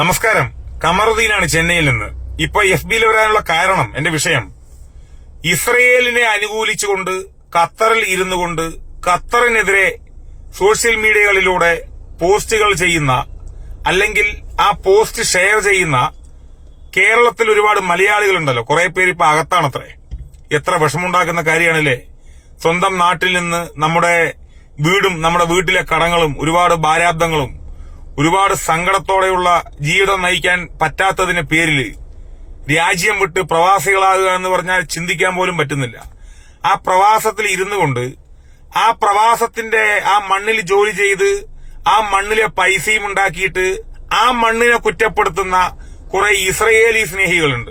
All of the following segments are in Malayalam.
നമസ്കാരം. കമറുദ്ദീനാണ് ചെന്നൈയിൽ നിന്ന്. ഇപ്പൊ എഫ് ബിയിൽ വരാനുള്ള കാരണം എന്റെ വിഷയം. ഇസ്രയേലിനെ അനുകൂലിച്ചുകൊണ്ട് ഖത്തറിൽ ഇരുന്നു കൊണ്ട് ഖത്തറിനെതിരെ സോഷ്യൽ മീഡിയകളിലൂടെ പോസ്റ്റുകൾ ചെയ്യുന്ന അല്ലെങ്കിൽ ആ പോസ്റ്റ് ഷെയർ ചെയ്യുന്ന കേരളത്തിൽ ഒരുപാട് മലയാളികളുണ്ടല്ലോ. കുറെ പേര് ഇപ്പൊ അകത്താണത്രേ. എത്ര വിഷമുണ്ടാക്കുന്ന കാര്യമാണല്ലേ. സ്വന്തം നാട്ടിൽ നിന്ന് നമ്മുടെ വീടും നമ്മുടെ വീട്ടിലെ കടങ്ങളും ഒരുപാട് ഭാരാബ്ദങ്ങളും ഒരുപാട് സങ്കടത്തോടെയുള്ള ജീവിതം നയിക്കാൻ പറ്റാത്തതിന് പേരിൽ രാജ്യം വിട്ട് പ്രവാസികളാകുക എന്ന് പറഞ്ഞാൽ ചിന്തിക്കാൻ പോലും പറ്റുന്നില്ല. ആ പ്രവാസത്തിൽ ഇരുന്നു കൊണ്ട് ആ പ്രവാസത്തിന്റെ ആ മണ്ണിൽ ജോലി ചെയ്ത് ആ മണ്ണിലെ പൈസയും ഉണ്ടാക്കിയിട്ട് ആ മണ്ണിനെ കുറ്റപ്പെടുത്തുന്ന കുറെ ഇസ്രയേലി സ്നേഹികളുണ്ട്.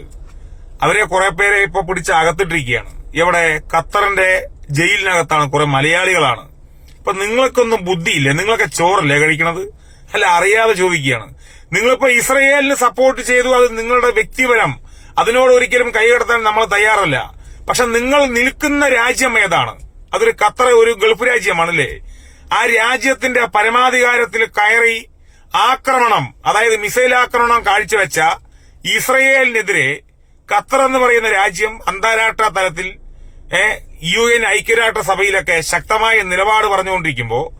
അവരെ കുറെ പേരെ ഇപ്പൊ പിടിച്ച് അകത്തിട്ടിരിക്കുകയാണ്. ഇവിടെ ഖത്തറിന്റെ ജയിലിനകത്താണ് കുറെ മലയാളികളാണ്. ഇപ്പൊ നിങ്ങൾക്കൊന്നും ബുദ്ധിയില്ലേ. നിങ്ങളൊക്കെ ചോറല്ലേ കഴിക്കണത്? അല്ല അറിയാതെ ചോദിക്കുകയാണ്. നിങ്ങളിപ്പോ ഇസ്രയേലിന് സപ്പോർട്ട് ചെയ്തു അത് നിങ്ങളുടെ വ്യക്തിപരം. അതിനോട് ഒരിക്കലും കൈകടത്താൻ നമ്മൾ തയ്യാറല്ല. പക്ഷെ നിങ്ങൾ നിൽക്കുന്ന രാജ്യം ഏതാണ്? അതൊരു ഖത്തർ ഒരു ഗൾഫ് രാജ്യമാണല്ലേ? ആ രാജ്യത്തിന്റെ പരമാധികാരത്തിൽ കയറി ആക്രമണം അതായത് മിസൈൽ ആക്രമണം കാഴ്ചവെച്ച ഇസ്രയേലിനെതിരെ ഖത്തർ എന്ന് പറയുന്ന രാജ്യം അന്താരാഷ്ട്ര തലത്തിൽ യു എൻ ഐക്യരാഷ്ട്ര സഭയിലൊക്കെ ശക്തമായ നിലപാട് പറഞ്ഞുകൊണ്ടിരിക്കുമ്പോ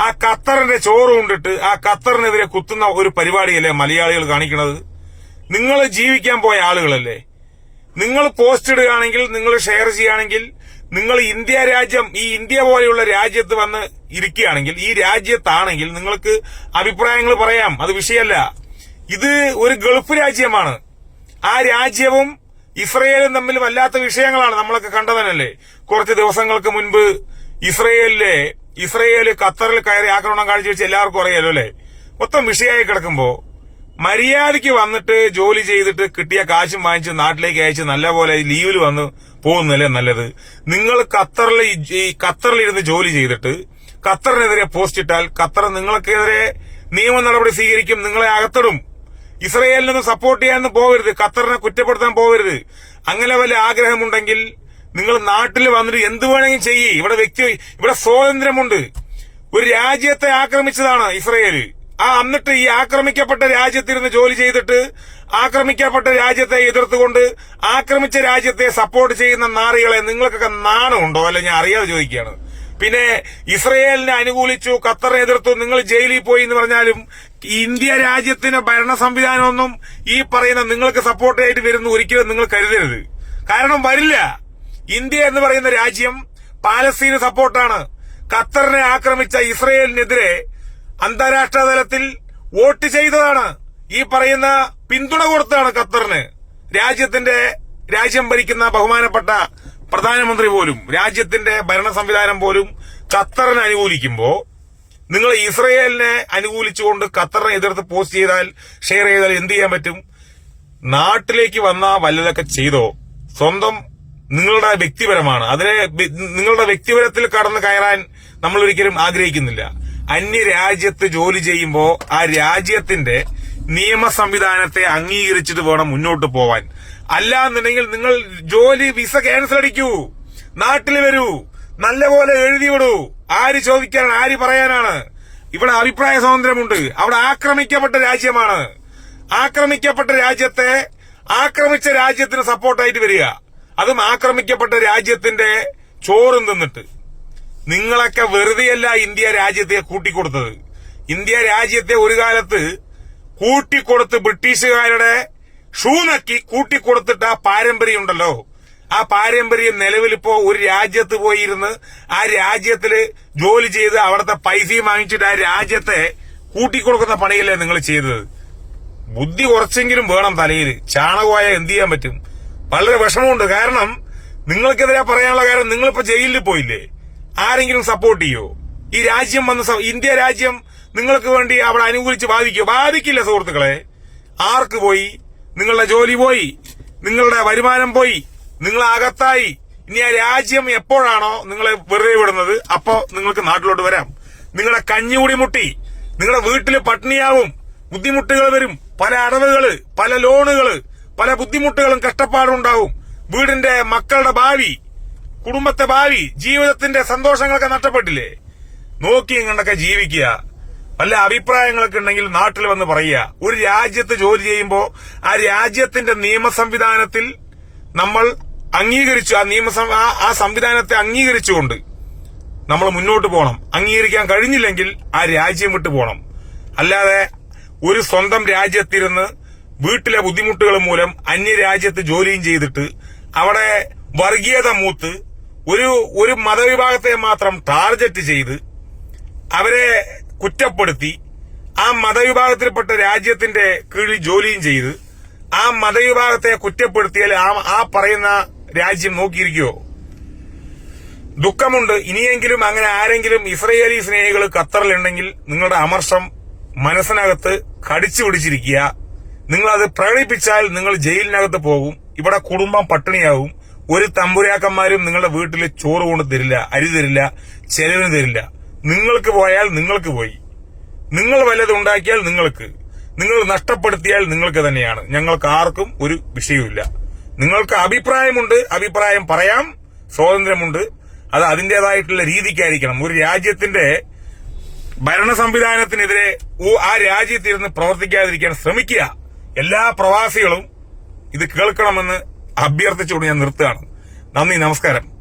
ആ ഖത്തറിന്റെ ചോറ് കൊണ്ടിട്ട് ആ ഖത്തറിനെതിരെ കുത്തുന്ന ഒരു പരിപാടിയല്ലേ മലയാളികൾ കാണിക്കുന്നത് നിങ്ങൾ ജീവിക്കാൻ പോയ ആളുകളല്ലേ? നിങ്ങൾ പോസ്റ്റ് ഇടുകയാണെങ്കിൽ നിങ്ങൾ ഷെയർ ചെയ്യുകയാണെങ്കിൽ നിങ്ങൾ ഇന്ത്യ രാജ്യം ഈ ഇന്ത്യ പോലെയുള്ള രാജ്യത്ത് വന്ന് ഇരിക്കുകയാണെങ്കിൽ ഈ രാജ്യത്താണെങ്കിൽ നിങ്ങൾക്ക് അഭിപ്രായങ്ങൾ പറയാം. അത് വിഷയമല്ല. ഇത് ഒരു ഗൾഫ് രാജ്യമാണ്. ആ രാജ്യവും ഇസ്രയേലും തമ്മിൽ വല്ലാത്ത വിഷയങ്ങളാണ് നമ്മളൊക്കെ കണ്ടതനല്ലേ കുറച്ച് ദിവസങ്ങൾക്ക് മുൻപ് ഇസ്രയേലിലെ ഇസ്രയേൽ ഖത്തറിൽ കയറി ആക്രമണം കാഴ്ചവെച്ച് എല്ലാവർക്കും അറിയാലോ അല്ലെ? മൊത്തം വിഷയമായി കിടക്കുമ്പോ മര്യാദയ്ക്ക് വന്നിട്ട് ജോലി ചെയ്തിട്ട് കിട്ടിയ കാശും വാങ്ങിച്ച് നാട്ടിലേക്ക് അയച്ച് നല്ലപോലെ ലീവിൽ വന്ന് പോകുന്നല്ലേ നല്ലത്? നിങ്ങൾ ഖത്തറിൽ ഈ ഖത്തറിലിരുന്ന് ജോലി ചെയ്തിട്ട് ഖത്തറിനെതിരെ പോസ്റ്റ് ഇട്ടാൽ ഖത്തർ നിങ്ങൾക്കെതിരെ നിയമ നടപടി സ്വീകരിക്കും നിങ്ങളെ അകത്തിടും. ഇസ്രയേലിനൊന്നും സപ്പോർട്ട് ചെയ്യാനൊന്നും പോകരുത് ഖത്തറിനെ കുറ്റപ്പെടുത്താൻ പോകരുത്. അങ്ങനെ വല്ല ആഗ്രഹമുണ്ടെങ്കിൽ നിങ്ങൾ നാട്ടിൽ വന്നിട്ട് എന്ത് വേണമെങ്കിലും ചെയ്യ്. ഇവിടെ വ്യക്തി ഇവിടെ സ്വാതന്ത്ര്യമുണ്ട്. ഒരു രാജ്യത്തെ ആക്രമിച്ചതാണ് ഇസ്രയേൽ. ആ എന്നിട്ട് ഈ ആക്രമിക്കപ്പെട്ട രാജ്യത്തിരുന്ന് ജോലി ചെയ്തിട്ട് ആക്രമിക്കപ്പെട്ട രാജ്യത്തെ എതിർത്തുകൊണ്ട് ആക്രമിച്ച രാജ്യത്തെ സപ്പോർട്ട് ചെയ്യുന്ന നാറികളെ നിങ്ങൾക്കൊക്കെ നാണമുണ്ടോ? അല്ല ഞാൻ അറിയാതെ ചോദിക്കുകയാണ്. പിന്നെ ഇസ്രയേലിനെ അനുകൂലിച്ചു ഖത്തറിനെ എതിർത്തു നിങ്ങൾ ജയിലിൽ പോയി എന്ന് പറഞ്ഞാലും ഇന്ത്യ രാജ്യത്തിന്റെ ഭരണ സംവിധാനമൊന്നും ഈ പറയുന്ന നിങ്ങൾക്ക് സപ്പോർട്ടായിട്ട് വരുന്ന ഒരിക്കലും നിങ്ങൾ കരുതരുത്. കാരണം വരില്ല. ഇന്ത്യ എന്ന് പറയുന്ന രാജ്യം പാലസ്തീന് സപ്പോർട്ടാണ്. ഖത്തറിനെ ആക്രമിച്ച ഇസ്രയേലിനെതിരെ അന്താരാഷ്ട്ര തലത്തിൽ വോട്ട് ചെയ്തതാണ്. ഈ പറയുന്ന പിന്തുണ കൊടുത്താണ് ഖത്തറിന്. രാജ്യത്തിന്റെ രാജ്യം ഭരിക്കുന്ന ബഹുമാനപ്പെട്ട പ്രധാനമന്ത്രി പോലും രാജ്യത്തിന്റെ ഭരണ സംവിധാനം പോലും ഖത്തറിനെ അനുകൂലിക്കുമ്പോൾ നിങ്ങൾ ഇസ്രയേലിനെ അനുകൂലിച്ചുകൊണ്ട് ഖത്തറിനെ എതിർത്ത് പോസ്റ്റ് ചെയ്താൽ ഷെയർ ചെയ്താൽ എന്ത് ചെയ്യാൻ പറ്റും? നാട്ടിലേക്ക് വന്ന വല്ലതൊക്കെ ചെയ്തോ? സ്വന്തം നിങ്ങളുടെ വ്യക്തിപരമാണ്. അതിനെ നിങ്ങളുടെ വ്യക്തിപരത്തിൽ കടന്നു കയറാൻ നമ്മൾ ഒരിക്കലും ആഗ്രഹിക്കുന്നില്ല. അന്യ രാജ്യത്ത് ജോലി ചെയ്യുമ്പോൾ ആ രാജ്യത്തിന്റെ നിയമ സംവിധാനത്തെ അംഗീകരിച്ചിട്ട് വേണം മുന്നോട്ട് പോവാൻ. അല്ല എന്നുണ്ടെങ്കിൽ നിങ്ങൾ ജോലി വിസ ക്യാൻസൽ അടിക്കൂ. നാട്ടിൽ വരൂ. നല്ലപോലെ എഴുതി വിടൂ. ആര് ചോദിക്കാനാണ്? ആര് പറയാനാണ്? ഇവിടെ അഭിപ്രായ സ്വാതന്ത്ര്യമുണ്ട്. അവിടെ ആക്രമിക്കപ്പെട്ട രാജ്യമാണ്. ആക്രമിക്കപ്പെട്ട രാജ്യത്തെ ആക്രമിച്ച രാജ്യത്തിന് സപ്പോർട്ടായിട്ട് വരിക. അതും ആക്രമിക്കപ്പെട്ട രാജ്യത്തിന്റെ ചോറും തിന്നിട്ട്. നിങ്ങളൊക്കെ വെറുതെയല്ല ഇന്ത്യ രാജ്യത്തെ കൂട്ടിക്കൊടുത്തത്. ഇന്ത്യ രാജ്യത്തെ ഒരു കാലത്ത് കൂട്ടിക്കൊടുത്ത് ബ്രിട്ടീഷുകാരുടെ ഷൂ നക്കി കൂട്ടിക്കൊടുത്തിട്ട് ആ പാരമ്പര്യം ഉണ്ടല്ലോ ആ പാരമ്പര്യം നിലവിലിപ്പോ ഒരു രാജ്യത്ത് പോയിരുന്ന് ആ രാജ്യത്തിൽ ജോലി ചെയ്ത് അവിടുത്തെ പൈസയും വാങ്ങിച്ചിട്ട് ആ രാജ്യത്തെ കൂട്ടിക്കൊടുക്കുന്ന പണിയല്ലേ നിങ്ങൾ ചെയ്തത്? ബുദ്ധി കുറച്ചെങ്കിലും വേണം തലയിൽ ചാണകമായ എന്ത് ചെയ്യാൻ പറ്റും? വളരെ വിഷമമുണ്ട്. കാരണം നിങ്ങൾക്കെതിരെ പറയാനുള്ള കാര്യം നിങ്ങളിപ്പോ ജയിലിൽ പോയില്ലേ? ആരെങ്കിലും സപ്പോർട്ട് ചെയ്യോ? ഈ രാജ്യം വന്ന ഇന്ത്യ രാജ്യം നിങ്ങൾക്ക് വേണ്ടി അവിടെ അനുകൂലിച്ച് ബാധിക്കോ ബാധിക്കില്ല സുഹൃത്തുക്കളെ. ആർക്ക് പോയി? നിങ്ങളുടെ ജോലി പോയി. നിങ്ങളുടെ വരുമാനം പോയി. നിങ്ങൾ അകത്തായി. ഇനി ആ രാജ്യം എപ്പോഴാണോ നിങ്ങളെ വെറുതെ വിടുന്നത് അപ്പോ നിങ്ങൾക്ക് നാട്ടിലോട്ട് വരാം. നിങ്ങളുടെ കഞ്ഞികൂടി മുട്ടി. നിങ്ങളുടെ വീട്ടിൽ പട്ടിണിയാവും. ബുദ്ധിമുട്ടുകൾ വരും. പല അടവുകൾ പല ലോണുകൾ പല ബുദ്ധിമുട്ടുകളും കഷ്ടപ്പാടും ഉണ്ടാവും. വീടിന്റെ മക്കളുടെ ഭാവി കുടുംബത്തെ ഭാവി ജീവിതത്തിന്റെ സന്തോഷങ്ങളൊക്കെ നഷ്ടപ്പെട്ടില്ലേ? നോക്കി ഇങ്ങണ്ടൊക്കെ ജീവിക്കുക. വല്ല അഭിപ്രായങ്ങളൊക്കെ ഉണ്ടെങ്കിൽ നാട്ടിൽ വന്ന് പറയുക. ഒരു രാജ്യത്ത് ജോലി ചെയ്യുമ്പോൾ ആ രാജ്യത്തിന്റെ നിയമ സംവിധാനത്തിൽ നമ്മൾ അംഗീകരിച്ചു. ആ നിയമ ആ സംവിധാനത്തെ അംഗീകരിച്ചുകൊണ്ട് നമ്മൾ മുന്നോട്ട് പോകണം. അംഗീകരിക്കാൻ കഴിഞ്ഞില്ലെങ്കിൽ ആ രാജ്യം വിട്ടു പോകണം. അല്ലാതെ ഒരു സ്വന്തം രാജ്യത്തിരുന്ന് വീട്ടിലെ ബുദ്ധിമുട്ടുകൾ മൂലം അന്യരാജ്യത്ത് ജോലിയും ചെയ്തിട്ട് അവിടെ വർഗീയത മൂത്ത് ഒരു ഒരു മതവിഭാഗത്തെ മാത്രം ടാർഗറ്റ് ചെയ്ത് അവരെ കുറ്റപ്പെടുത്തി ആ മതവിഭാഗത്തിൽപ്പെട്ട രാജ്യത്തിന്റെ കീഴിൽ ജോലിയും ചെയ്ത് ആ മതവിഭാഗത്തെ കുറ്റപ്പെടുത്തിയാൽ ആ ആ പറയുന്ന രാജ്യം നോക്കിയിരിക്കുവോ ദുഃഖമുണ്ട്. ഇനിയെങ്കിലും അങ്ങനെ ആരെങ്കിലും ഇസ്രയേലി സ്നേഹികൾ ഖത്തറിലുണ്ടെങ്കിൽ നിങ്ങളുടെ അമർഷം മനസ്സിനകത്ത് കടിച്ചു പിടിച്ചിരിക്കുക. നിങ്ങൾ അത് പ്രകടിപ്പിച്ചാൽ നിങ്ങൾ ജയിലിനകത്ത് പോകും. ഇവിടെ കുടുംബം പട്ടിണിയാവും. ഒരു തമ്പുരാക്കന്മാരും നിങ്ങളുടെ വീട്ടിൽ ചോറ് കൊണ്ട് തരില്ല അരി തരില്ല ചെലവിന് തരില്ല. നിങ്ങൾക്ക് പോയാൽ നിങ്ങൾക്ക് പോയി. നിങ്ങൾ വല്ലതും ഉണ്ടാക്കിയാൽ നിങ്ങൾക്ക്. നിങ്ങൾ നഷ്ടപ്പെടുത്തിയാൽ നിങ്ങൾക്ക് തന്നെയാണ്. ഞങ്ങൾക്ക് ആർക്കും ഒരു വിഷയവുമില്ല. നിങ്ങൾക്ക് അഭിപ്രായമുണ്ട് അഭിപ്രായം പറയാം സ്വാതന്ത്ര്യമുണ്ട്. അത് അതിന്റേതായിട്ടുള്ള രീതിക്കായിരിക്കണം. ഒരു രാജ്യത്തിന്റെ ഭരണ സംവിധാനത്തിനെതിരെ ആ രാജ്യത്തിരുന്ന് പ്രവർത്തിക്കാതിരിക്കാൻ ശ്രമിക്കുക. എല്ലാ പ്രവാസികളും ഇത് കേൾക്കണമെന്ന് അഭ്യർത്ഥിച്ചുകൊണ്ട് ഞാൻ നിർത്തുകയാണ്. നന്ദി നമസ്കാരം.